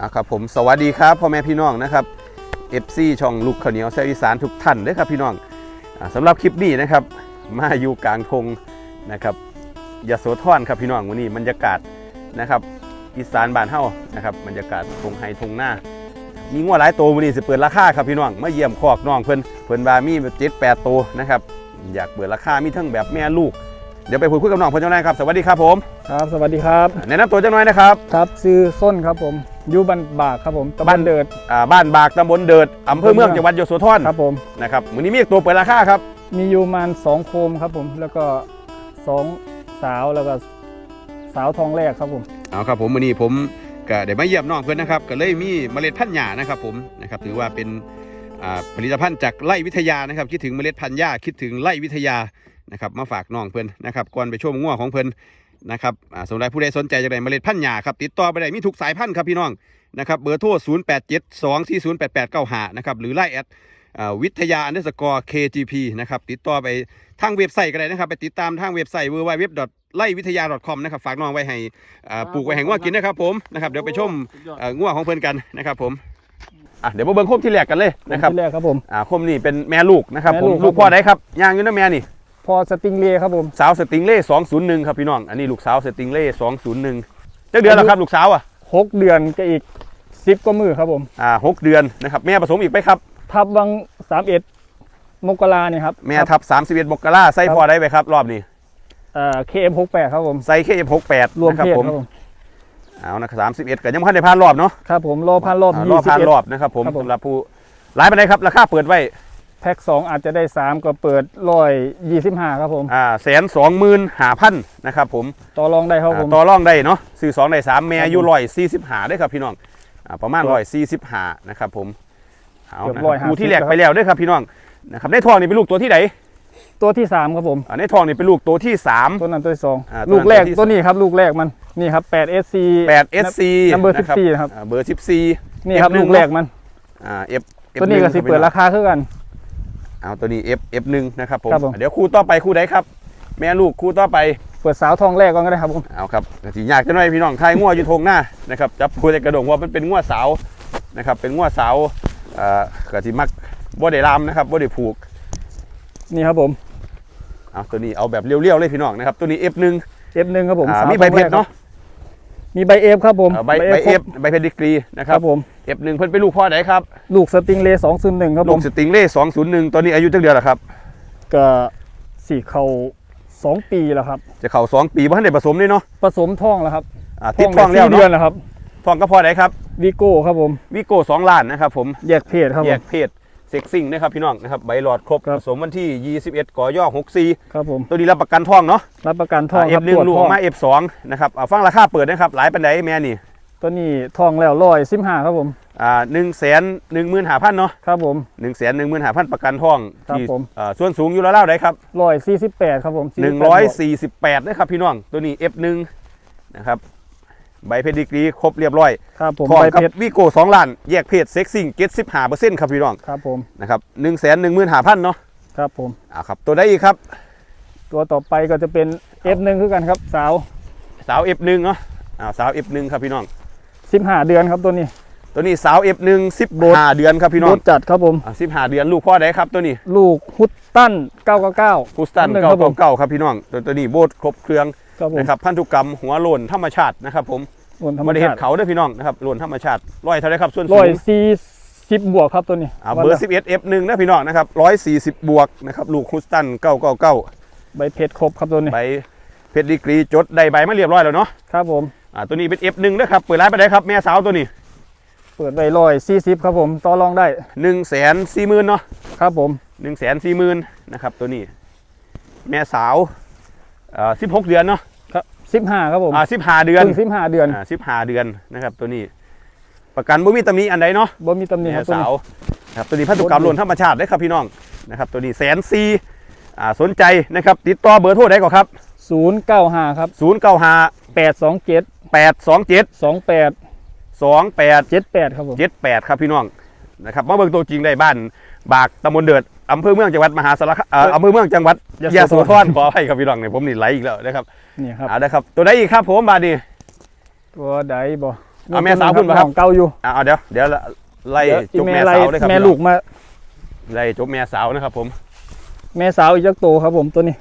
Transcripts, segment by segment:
อ่าครับผมสวัสดีครับพ่อแม่พี่น้องนะครับ FC ช่องลูกข้าวเหนียวแซ่บอีสานทุกท่านเด้อครับพี่น้องอ่าสำหรับคลิปนี้นะครับ มาอยู่กลางทงนะครับยโสธรครับพี่น้องวันนี้บรรยากาศนะครับอีสานบ้านเฮานะครับบรรยากาศทงไฮทงหน้ามีงัวหลายตัววันนี้สิเปิดราคาครับพี่น้องมาเยี่ยมคอกน้องเพิ่นเพิ่นว่ามีเจ็ดแปดตัวนะครับอยากเปิดราคามีทั้งแบบแม่ลูกเดี๋ยวไปพูดคุยกับน้องเพิ่นเจ้าหน่อยครับสวัสดีครับผมครับสวัสดีครับแนะนำตัวเจ้าหน่อยนะครับครับซื้อส้นครับผม อยู่บันบากครับผมตะบ้าบันเดิดอ่าบ้านบากตำบลเดิดอำเภอเมืองจังหวัดยโสธรครับผมนะครับวันนี้มีอีกตัวเปิดราคาครับ มีอยู่ประมาณสองโคมครับผมแล้วก็สองสาวแล้วก็สาวทองแรกครับผมเอาครับผมวันนี้ผมก็ได้มาเยี่ยมน้องเพื่อนนะครับก็เลยมีเมล็ดพันธุ์หญ้านะครับผมนะครับถือว่าเป็นอ่าผลิตภัณฑ์จากไร่วิทยานะครับ คิดถึงเมล็ดพันธุ์หญ้าคิดถึงไร่วิทยานะครับมาฝากน้องเพื่อนนะครับก่อนไปชมงัวของเพื่อน นะครับอ่าสำหรับผู้ใดสนใจจะได้เมล็ดพันธุ์หญ้าครับ ติดต่อไปได้มีทุกสายพันธุ์ครับพี่น้องนะครับเบอร์โทร 0 8 7 2 4 0 8 8 9 5นะครับหรือไล่แอดอ่าวิทยาอันเดอร์สกอร์ KGP นะครับติดต่อไปทางเว็บไซต์ก็ได้นะครับไปติดตามทางเว็บไซต์ www ไล่วิทยา .com นะครับฝากน้องไว้ให้อ่าปลูกไว้ให้งัวกินนะครับผมนะครับเดี๋ยวไปชมเอ่องัวของเพื่อนกันนะครับผมอะเดี๋ยวมาเบิ่งโคมที่แรกกันเลยนะครับที่แรกครับผมอ่าโคมนี่เป็นแม่ลูกนะครับแม่ผมลูกลูกครับพ่อผมไหนครับย่างอยู่นะแม่นี่ พอสติงเลย์ครับผมสาวสติงเล่201ครับพี่น้อง อันนี้ลูกสาวสติงเล่201เจ้าเดือนแล้วครับลูกสาวอะหกเดือนก็อีกสิบกว่ามือครับผมอ่าหกเดือนนะครับแม่ผสมอีกไหมครับ ทับวังสามเอ็ดมกราเนี่ยครับแม่ทับ31มกราใส่ครับพ่อได้ไหมครับ รอบนี้เอ่อ KM หกแปดครับผมใส่แค่68รวมนะครัเพศผมครับผมเอานะครับ31ก็ยังไม่ทันได้ผ่านรอบเนาะครับผมรอพันรอบอ่ายี่รอบสิบผ่านเอ็ดรอบนะครับผมครับผมสำหรับผู้หลายปานใดครับราคาเปิดไว้ แพ็กสองอาจจะได้สามก็เปิดร้อยยี่สิบห้าครับผม อ่าแสนสองหมื่นห้าพันนะครับผมต่อรองได้ครับผม อ่าต่อรองได้เนาะซื้อสองได้สามแม่อยู่ร้อยสี่สิบหาได้ครับพี่น้องอ่าประมาณร้อยสี่สิบหานะครับผมเอาเกือบนะร้อยคห้ารูสิบที่แรกครับไปแล้วเด้วยครับพี่น้องนะครับในทองนี่เป็นลูกตัวที่ไหนตัวที่สามครับผม อ่าในทองนี่เป็นลูกตัวที่สาม ตัวนั้นตัวที่สองอ่าตัวนั้นลูกแรกตัวที่ ตัวนี้ครับ ลูกแรกมันนี่ครับ8 SC แปด SC number นะ14นะครับอ่าเบอร์สิบสี่นี่ครับ F1 ลูกแรกมัน อ่า F ตัวนี้ก็สิเปิดราคาคือกัน เอาตัวนี้ F F หนึ่งนะครับผมครับผม เดี๋ยวคู่ต่อไปคู่ใดครับ แม่ลูกคู่ต่อไปเปิดสาวทองแรกก่อนก็ได้ครับผม เอาครับก็สิยากจะน้อยพี่น้องทายงัวอยู่ทงหน้านะครับจับคู่แต่กระดงว่ามันเป็นงัวสาวนะครับเป็นงัวสาวเอ่อกะสิมักบ่ได้รามนะครับบ่ได้ผูก นี่ครับผม เอาตัวนี้เอาแบบเรียวๆเลยพี่น้องนะครับตัวนี้ F1 F1 ครับผมอ่าสาวมีใบทองเพแรชกรเนาะ มีใบเอฟครับผมอ่าใบใบ F ใบเพชรดีกรีนะคครัรับบผม F1 เพิ่นเป็นลูกพ่อไหนครับ ลูกสติงเลย์201ครับลูผกมสติงเล่201ตัวนี้อายุจักเดือนแล้วครับ ก็สี่เขา2ปีแล้วครับ จะเข้า2ปีบ่ทันได้ผสมเลยเนาะผสมท่องแล้วครับอ่าติดท้องแล้วได้สี่เดือนเนาะแล้วครับท้องก็พ่อไหนครับวีโก้ครับผมวิโก้2ล้านนะครับผมแยกเพศครับแยผกมเพศ เซ็กซิ่งนะครับพี่น้องนะครับใบหลอดครบครับผสมวันที่ 21กอย่อ64ครับผมตัวนี้รับประกันท้องเนาะรับประกันท่องเอครับฟหนึ่ตงรวจลูกอท่ออกงมาเอฟสองนะครับอ่าฟังราคาเปิดนะครับหลายปันไดแม่นี่ตัวนี้ท่องแล้วร้อยสิบห้าครับผมอ่าหนึ่งแสนหนึ่งหมื่นห้าพันเนาะครับผมหนึ่งแสนหนึ่งหมื่นห้าพันประกันท้องครับที่ผมอ่าส่วนสูงอยู่แล้วเล่าได้ครับร้อยสี่สิบแปดครับผมหนึ่ง48ร้อยบวกสี่สิบแปดนะครับพี่น้องตัวนี้เอฟหนึ่งนะครับ ใบเพดิกรีครบเรียบร้อยครับผมท้องใบครับเพชรวิโก้สองล้าน แยกเพศเซ็กซิ่งเจ็ดสิบห้าเปอร์เซ็นต์ครับพี่น้องครับผมนะครับหนึ่งแสนหนึ่งหมื่นห้าพันเนาะครับผมอ่าครับตัวได้อีกครับ ตัวต่อไปก็จะเป็น F1 คือกันครับสาว สาวเอฟหนึ่งเนาะอ่าสาวเอฟหนึ่งครับพี่น้อง15เดือนครับตัวนี้ ตัวนี้สาวเอฟหนึ่งสิบโบสห้าเดือนครับพี่น้องรถจัดครับผมสิบห้าเดือนลูกพ่อได้ครับตัวนี้ ลูกฮุตตัน999พุสตันหนึ่งเก่าครับผมเก่าครับพี่น้องตัวตัวนี้โบดครบเครื่องครับผมนะครับพันธุกรรมหัวโลนธรรมชาตินะครับผมบนธรรมไม่ได้เห็ชานติเขาเด้วยพี่น้องนะครับโลนธรรมชาติร้อยเท่าไรครับส่วนสูร้อยงสี่สิบบวกครับตัวนี้อ่าเบอร์11 F1 นะพี่น้องนะครับ140บวกนะครับลูกพุสตัน999ใบเพชรครบครับตัวนี้ใบเพชรดีกรีจดได้ใบมาเรียบร้อยแล้วเนาะครับผมอ่าตัวนี้เป็น F1 นะครับเปิดร้านไปได้ครับแม่สาวตัวนี้ เปิดไว้ร้อยสี่สิบครับผมต่อรองได้1 4 0 0 0 0 0เนาะครับผม1 4 0 0 0 0นะครับตัวนี้ แม่สาวอ่า16เดือนเนาะครับสิบห้าครับผมอ่า15เดือนเพิ่งสิบห้าเดือนอ่า15เดือนนะครับ ตัวนี้ ประกันบ่มีตำหนิอันใดเนาะบ่มีตำหนิคแม่รับตัวสานี้วครับตัวนี้พันธุกรรมบนล้วนธรรมชาติเลยครับพี่น้องนะครับตัวนี้แสนซีอ่าสนใจนะครับ ติดต่อเบอร์โทรได้ก่อนครับศูนย์เก้าห้าครับ0 9 5แปด สองเจ็ด8 2 7สองแปด2 8เจ็ดแปดครับผม7 8ครับพี่น้องนะครับมาเบิ่งตัวจริงได้บ้าน บากตำบลเดือดอำเภอเมืองจังหวัดมหาสารคามเอ่ออำเภอเมืองจังหวัดยะโสธรขออภัยครับพี่น้องเนี่ยผมนี่ไหลอีกแล้วนะครับนี่ครับเอาละครับ ตัวไหนอีกครับผมบาดนี้ตัวใดบ่เอาแม่สาวพุ่นบ่ครับ ของเก่าอยู่อ่าเอาเดี๋ยวเดี๋ยวไล่เดี๋ยวจอีบแม่แม่ไล่สาวเลยครับแม่พี่น้องลูกมา ไล่จบแม่สาวนะครับผม แม่สาวอีกจักโตครับผมตัวนี้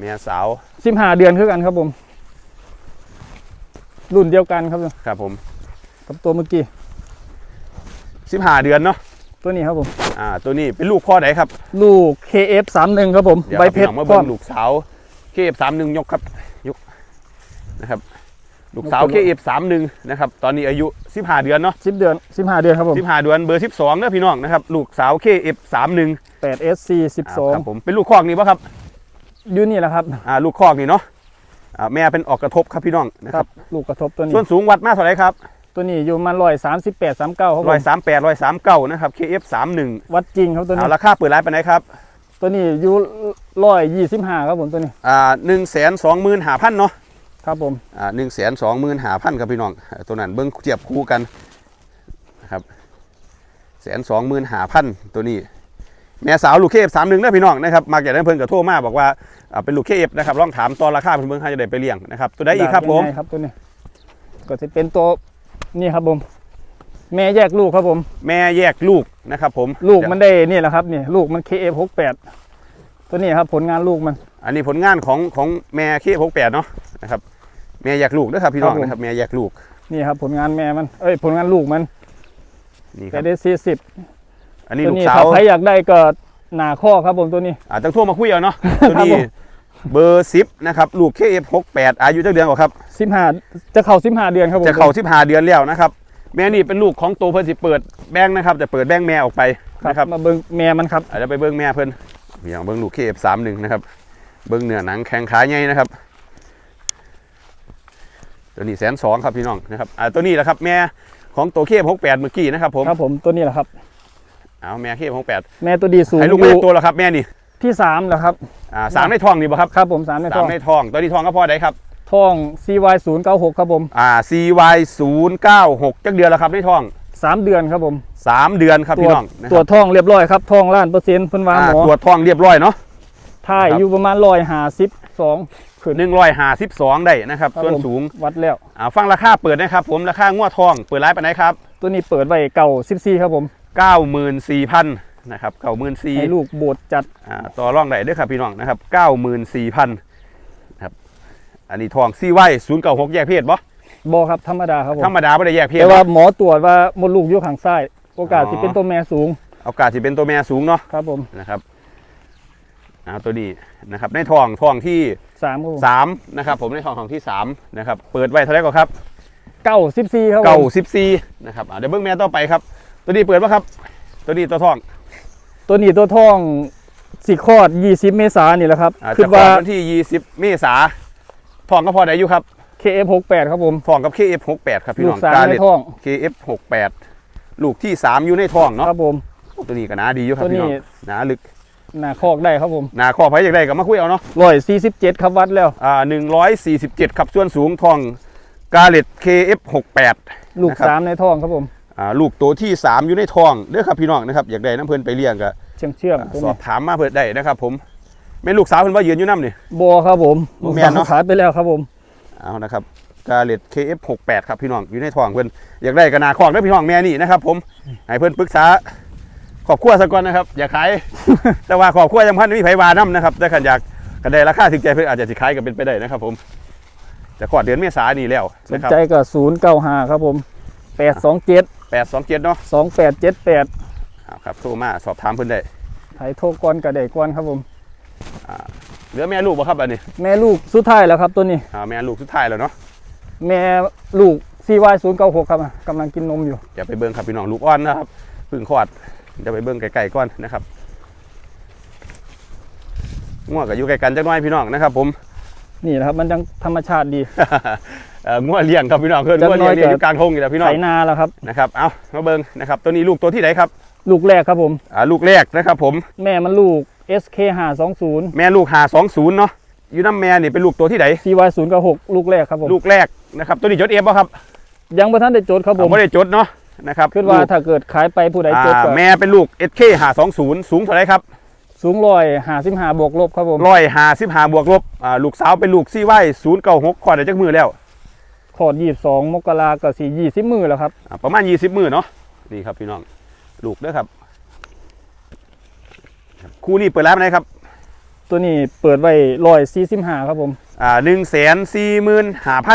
แม่สาวสิบห้าเดือนคือกันครับผม รุ่นเดียวกันครับครับผม กับตัวเมื่อกี้15เดือนเนาะตัวนี้ครับผมอ่าตัวนี้เป็นลูกพ่อไหนครับ ลูก KF 3 1 ครับผมเดี๋ยวใบครับเพพี่ชรน้องมาพร้เบิ่องมลูกสาวเคฟสามหนึ่งยกครับยกนะครับลูกสาวลูกเคฟสามหนึ่งนะครับตอนนี้อายุ 15 เดือนเนาะสิบเดือนสิบห้าเดือนครับผม15 เดือนเบอร์ 12เด้อพี่น้องนะครับลูกสาวเคฟสามหนึ่งแปด SC สิบสองครับผมเป็นลูกคอกนี่ปะครับยูนี่แหละครับอ่าลูกคอกนี่เนาะอ่าแม่เป็นออกกระทบครับพี่น้องนะคครัรับบลูกกระทบตัวนี้ส่วนสูงวัดมากเท่าไหร่ครับ ตัวนี้อยู่ประมันร้อยสามสิบแปดสามเก้าครับผร้อยมสามแปดร้อยสามเก้านะครับ KF สามหนึ่งวัดจริงครับตัวนี้เอาราคาเปิดร้านไปไหนครับ ตัวนี้อยู่ร้อยยี่สิบห้าครับผมตัวนี้อ่าหนึ่งแสนสองหมื่นห้าพันเนาะครับผมอ่าหนึ่งแสนสองหมื่นห้าพันครับพี่น้องอ่าตัวนั้นเบิ้งเทียบคู่กันนะครับแสนสองหมื่นห้าพันตัวนี้ แม่สาวลูกเคฟสามหนึ่งนะพี่น้องนะครับมาจากนั้นเพิ่นกับโทรมาบอกว่าอ่าเป็นลูกเคฟนะครับลองถามตอนราคาเพิ่นเบิ่งให้จะได้ไปเลี้ยงนะครับตัวใดอีกครับผมยังไงครับตัวนี้ก็จะเป็นตัว นี่ครับผม แม่แยกลูกครับผม แม่แยกลูกนะครับ ผมลูกมันได้นี่แหละครับนี่ลูกมัน KF 6 8 ตัวนี้ครับผลงานลูกมัน อันนี้ผลงานของของแม่เคฟหกแปดเนาะนะครับ แม่แยกลูกนะครับพี่น้องครับผมนะครับ แม่แยกลูกนี่ครับ ผลงานแม่มัน เอ้ย ผลงานลูกมันนี่คแต่รับได้สี่สิบอันนี้ตัวลูกนี้สาถ้าวใครอยากได้ก็หนาข้อครับผมตัวนี้อ่าตั้งทั่วมาคุยเอาเนาะตัวนี้ครับผม เบอร์สิบนะครับลูก KF68 อายุเท่าเดือนกว่าครับ สิบห้าจะเข้าสิบห้าเดือนครับผมจะเข้า15เดือนแล้วนะครับ แม่นี่เป็นลูกของโตเพิ่นสิเปิดแบงค์นะครับจะเปิดแบงค์แม่ออกไปครับนะครับมาเบิ่งแม่มันครับอาจจะไปเบิ้งแม่เพิ่นอย่างเบิ้งลูก KF31 นะครับเบิ้งเนื้อหนังแข็งขาใหญ่นะครับ ตัวนี้แสนสองครับพี่น้องนะครับอ่าตัวนี้แหละครับแม่ของโต KF68 เมื่อกี้นะครับผมครับผมตัวนี้แหละครับเอาแม่ KF68 แม่ตัวดีสูงให้ลูกอแม่ยู่ตัวแล้วครับแม่นี่ ที่สามแล้วครับอ่าสามในท้องนี่บ่ครับครับผมสามในสาท้อมงในท้องตัวนี้ท้องก็พอได้ครับท้อง CY 0 9 6ครับผมอ่า CY 0 9 6จักเดือนแล้วครับในท้อง สามเดือนครับผม3 เดือนครับตรพี่วจน้องนะตครวรัจบท้องเรียบร้อยครับท้องล้านเปอร์เซ็นต์เพิ่นว่าอ่าหมอตรวจท้องเรียบร้อยเนาะ ถ่ายครับ อยู่ประมาณร้อยห้าสิบสองขึ้น 152 ได้นะครับ ครับส่วนผม สูงวัดแล้ว อ่าฟังราคาเปิดนะครับผมราคางวดทองเปิดร้านไปไหนครับ ตัวนี้เปิดไว้เก่า14ครับผม 94,000 นะครับ94,000ให้ลูกโบดจัดอ่าต่อรองได้เด้วยครับพี่น้องนะครับ94,000นะครับอันนี้ทอง CY 096แยกเพศบ่บอครับธรรมดาครับผมธรรมดาไม่ได้แยกเพศแต่ว่าเนาะหมอตรวจว่ามดลูกอยู่ข้างซ้ายโอกาสอ๋อที่เป็นตัวแม่สูงโอกาสที่เป็นตัวแม่สูงเนาะครับผมนะครับอ่าตัวนี้นะครับในทองทองที่สามครับผมสามนะครับผมในทองของที่สามนะครับเปิดไว้เท่าไหร่ก่อนครับเก้าสิบสี่ครับผเก้ามสิบสี่นะครับอ่าเดี๋ยวเบิ้งแม่ต่อไปครับ ตัวนี้เปิดป่ะครับ ตัวนี้ตัวทอง ตัวนี้ตัวท้องสีคลอด 20 เมษายนนี่แหละครับอ่าคิจะดคลอว่าดวันที่ 20 เมษาทองก็พอได้อยู่ครับ KF 68 ครับผม ทองกับ KF68 ครับพี่ลูน้กองสามกาในเล็ตท้อง KF68 ลูกที่ 3 อยู่ในทองเนาะครับผม ตัวนี้ก็หนาดีอยู่ครับตัวนี้ พี่น้องหนาลึกหน้าคอกได้ครับผมหนาคอไผอยากได้ก็มาคุยเอาเนาะร้อยสี่สิบเจ็ดครับวัดแล้ว อ่า147 ครับส่วนสูงทองกาเล็ต KF68 ลูกนะครับ สามในท้องครับผมอ่า ลูกตัวที่ 3 อยู่ในทองเด้อครับพี่น้องนะครับอยากได้น้ำเพิ่นไปเลี้ยงก็เชื่อมเชื่อมตัวสอนี้บถามมาเพิ่นได้นะครับ ผมแม่ลูกสาวเพิ่นว่ายืนอยู่น้ำนี่บอครับผมบ่ลูกแม่สานวเนาะขายไปแล้วครับผมเอานะครับกาเล็ต KF68 ครับพี่น้องอยู่ในทองเพิ่นอยากได้กระนาคอกเด้อพี่น้องแม่นี่นะครับ ผมให้เพิ่นปรึกษาครอบครัวซะก่อนนะครับ อย่าขายแต่ว่าครอบครัวยังพันมีไผวานํนะครับแต่ขันอยากกันได้ราคาถึงใจเพิ่นอาจจะสิขายก็เป็นไปได้นะครับ ผมจะขอดเดือนเมษายนนี่แล้วสนนะครับใจก็ศูนย์เก้าห้าครับผมแปดสองเจ็ด 827เนาะสองแปดเจ็ดแปดเอาครับโทรมาสอบถามเพิ่นได้ไถโทรก่อนกับเด็กก่อนครับผมเหลือแม่ลูกบ่ครับอันนี้แม่ลูกสุดท้ายแล้วครับตัวนี้อ่าแม่ลูกสุดท้ายแล้วเนาะแม่ลูก CY 0 9 6 ครับอะกำลังกินนมอยู่อย่าไปเบิ่งครับพี่น้องลูกอ่อนนะครับเพึ่งคลอดจะไปเบิ่งไกลๆก่อนนะครับง่วงก็อยู่ไกลกันจักหน่อยพี่น้องนะครับ ผมนี่แหละครับมันยังธรรมชาติดีเอ่อ ง่วงเลี้ยงครับพี่น้องเพื่อนจักง่วงหน่เลี้อยยงเลี้ยงอยู่กลางทงอยู่แล้วพี่น้ไถองนาแล้วครับนะครับเอามาเบิ่งนะครับตัวนี้ลูกตัวที่ไหนครับ ลูกแรกครับผมอ่าลูกแรกนะครับผมแม่มันลูก SK 5 2 0แม่ลูกหาสองศูนย์เนาะอยู่น้ำแม่นี่เป็นลูกตัวที่ไหน CY 0 9 6ลูกแรกครับผมลูกแรกนะครับตัวนี้จดเอฟป่ะครับ ยังบ่ทันได้จดครับผผมมไม่ได้จดเนาะนะครับคิดว่าลูกถ้าเกิดขายไปผู้ใดจดอ่าก็แม่เป็นลูก SK หาสองศูนย์สูงเท่าไหรครับสูงร้อยห้าสิบห้าบวกลบครับผมร้อยหาสิบหาบวกลบอ่าลูกสาวเป็นลูกซี่ไว้ศูนย์เก้าหกขอได้จักมือแล้ว ขอดยี่สองมกรากับสี่ยี่สิบมือแล้วครับอ่าประมาณ20มื้อเนาะนี่ครับพี่น้องลูกเด้อครับครับ คู่นี้เปิดร้านไหนครับ ตัวนี้เปิดไว้ร้อยสี่สิบห้าครับผม อ่า1 4 5 0 0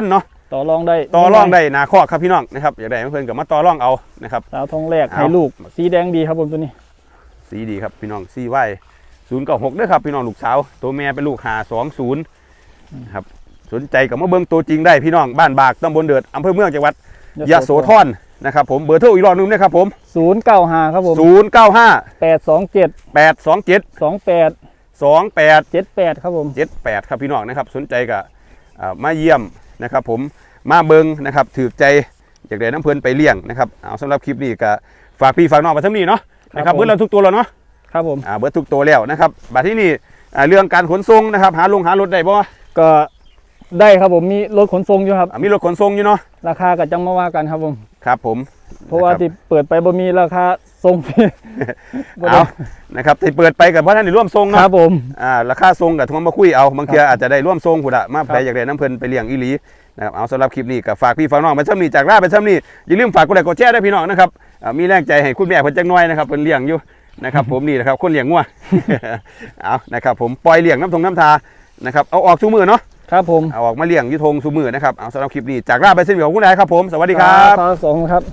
0เนาะต่อรองได้ต่อรองได้หนาคอกครับพี่น้องนะครับอยากได้เพื่อนกับมาต่อรองเอานะครับสาวทองแรกเอาให้ลูกสีแดงดีครับผมตัวนี้ สีดีครับพี่น้องซีไว้ศูนย์เก้าหกด้วยครับพี่น้องลูกสาวตัวแม่เป็นลูกหาสองศูนย์ครับ สนใจกับมาเบิ้งตัวจริงได้พี่น้องบ้านบากตำบลเดือดอำเภอเมืองจังหวัดยะโสธรนะครับผมเบอร์โทรอีกรอบหนึงนะครับผมศูนย์เก้าห้าครับผมศูนย์เก้าห้าแปดสองเจ็ดแปดสองเจ็ดสองแปดสองแปดเจ็ดแปดครับผมเจ็ดแปดครับพี่น้องนะครับ สนใจกับอ่ามาเยี่ยมนะครับผมมาเบิ้งนะครับถือใจอยากได้น้ำเพลินไปเลี้ยงนะครับเอาสำหรับคลิปนี้ก็ฝากพี่ฝากน้องไปทั้งนี้เนาะนะครับเบิ้งเราทุกตัวแล้วเนาะครับผมอ่าเบิดทุกตัวแล้วนะครับบัดที่นี่อ่าเรื่องการขนส่งนะครับ หาลงหารถได้บ่ก็ ได้ครับผมมีรถขนส่งอยู่ครับ อ่ามีรถขนส่งอยู่เนาะราคาก็จังมาว่ากันครับผม ครับผมเพราะว่าคบที่เปิดไปบ่มีราคาส่งฟรีบ่ได้เอานะครับที่เปิดไปกับพ่อท่านได้ร่วมส่งคเนาะรับผม อ่าราคาส่งกับทวงมาคุยเอาบางเทีครับอาจจะได้ร่วมส่งพุ่นอะมาครับไปอยากได้น้ำเพลินไปเลี้ยงอีหลีนะครับเอาสำหรับคลิปนี้ก็ฝากพี่ฝากน้องไปซ้ำนี่จากล่าไปซ้ำนี่อย่าลืมฝากกดไลค์กดแชร์ด้วยพี่น้องนะครับอ่ามีแรงใจให้คุณแม่เพิ่นจักหน่อยนะครับเพิ่นเลี้ยงอยู่นะครับ ผมนี่นะครับคนเลี้ยงงัว เอานะครับผมปล่อยเลี้ยงน้ำทงน้ำทานะครับเอาออกซูมือเนาะ ครับผมเอาออกมาเลี้ยงอยุทงซูมือนะครับเอาสำหรับคลิปนี้จากล่าไปเส้นเหวียวของคุณนายครับผมสวัสดีครับ สองครับ